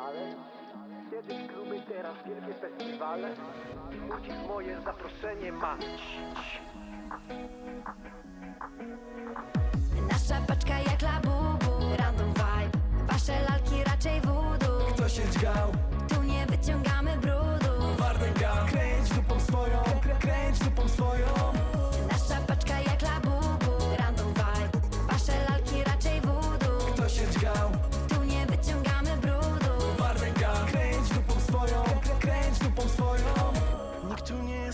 dalej? Kiedyś kluby, teraz wielkie festiwale Dziś moje zaproszenie ma Nasza paczka jak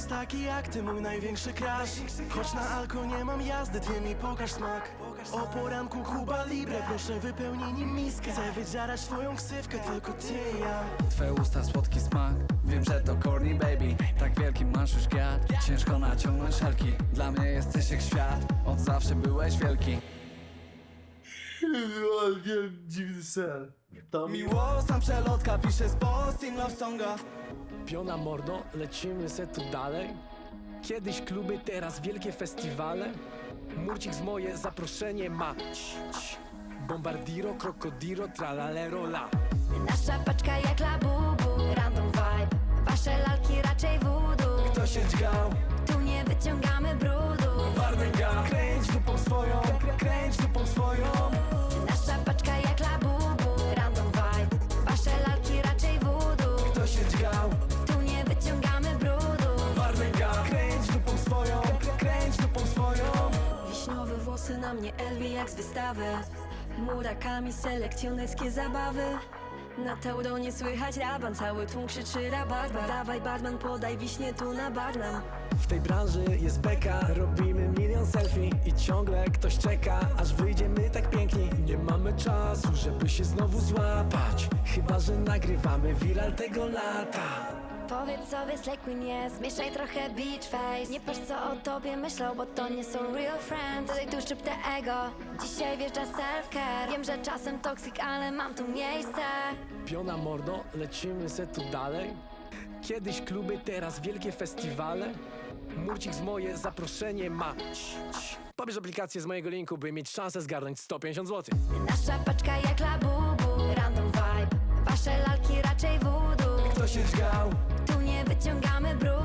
jest taki jak ty, mój największy crush. Choć na alko nie mam jazdy, ty mi pokaż smak. O poranku Kuba Libre, proszę wypełnij nim miskę. Chcę wydzierać twoją ksywkę, tylko ty ja. Twe usta słodki smak. Wiem, że to corny baby. Tak wielki masz już giat Ciężko naciągnąć szelki. Dla mnie jesteś jak świat. Od zawsze byłeś wielki Dziwny sen To miłosna przelotka, pisze z Boston Love Songa Piona mordo, lecimy se tu dalej. Kiedyś kluby, teraz wielkie festiwale. Murcik z moje zaproszenie ma. Bombardiro, krokodiro, tralalero la. Nasza paczka jak labubu Random vibe. Wasze lalki raczej voodoo Kto się dźgał? Tu nie wyciągamy brudu. Wardenga Kręć dupą swoją, włosy na mnie Elvi jak z wystawy. Murakami selekcjonerskie zabawy. Na Teuronie słychać raban, cały tłum krzyczy rabarba Dawaj barman, podaj wiśnie tu na barnam W tej branży jest beka Robimy milion selfie I ciągle ktoś czeka Aż wyjdziemy tak piękni. Nie mamy czasu, żeby się znowu złapać Chyba, że nagrywamy viral tego lata Powiedz sobie Slay Queen jest, mieszaj trochę beach face. Nie patrz co o tobie myślą, bo to nie są real friends. Tutaj tu szczypte ego, dzisiaj wjeżdża self-care. Wiem, że czasem toxic, ale mam tu miejsce. Piona mordo, lecimy se tu dalej. Kiedyś kluby, teraz wielkie festiwale. Murcik z moje zaproszenie ma. Pobierz aplikację z mojego linku, by mieć szansę zgarnąć 150 zł Nasza paczka jak labubu, random vibe. Wasze lalki raczej voodoo Kto się dźgał? wyciągamy brud.